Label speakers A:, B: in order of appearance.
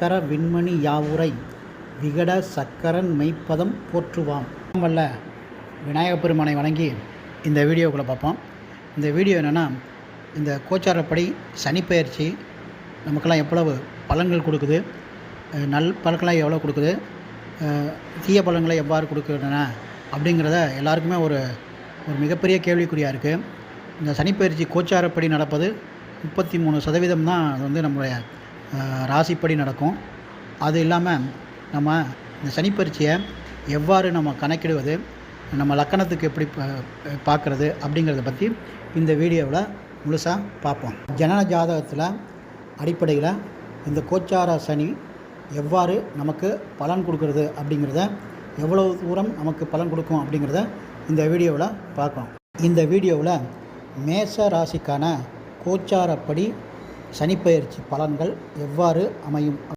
A: சக்கர விண்மணி யாவுரை விகட சக்கரன் மெய்ப்பதம் போற்றுவாம். வல்ல விநாயகப் பெருமானை வணங்கி இந்த வீடியோக்குள்ளே பார்ப்போம். இந்த வீடியோ என்னென்னா இந்த கோச்சாரப்படி சனிப்பயிற்சி நமக்கெல்லாம் எவ்வளவு பலன்கள் கொடுக்குது நல் பலன்களாக எவ்வளோ கொடுக்குது தீய பலன்களை எவ்வாறு கொடுக்கின்றன அப்படிங்கிறத எல்லாருக்குமே ஒரு ஒரு மிகப்பெரிய கேள்விக்குறியாக இருக்குது இந்த சனிப்பயிற்சி கோச்சாரப்படி நடப்பது முப்பத்தி மூணு சதவீதம் தான் அது வந்து நம்மளுடைய ராசிப்படி நடக்கும். அது இல்லாமல் நம்ம இந்த சனிப்பெயர்ச்சியை எவ்வாறு நம்ம கணக்கிடுவது நம்ம லக்கணத்துக்கு எப்படி பார்க்குறது அப்படிங்கிறத பற்றி இந்த வீடியோவில் முழுசாக பார்ப்போம். ஜனன ஜாதகத்தில் அடிப்படையில் இந்த கோச்சார சனி எவ்வாறு நமக்கு பலன் கொடுக்கறது அப்படிங்கிறத எவ்வளோ தூரம் நமக்கு பலன் கொடுக்கும் அப்படிங்கிறத இந்த வீடியோவில் பார்க்கலாம் இந்த வீடியோவில் மேச ராசிக்கான கோச்சாரப்படி சனிப்பெயர்ச்சி பலன்கள் எவ்வாறு அமையும்?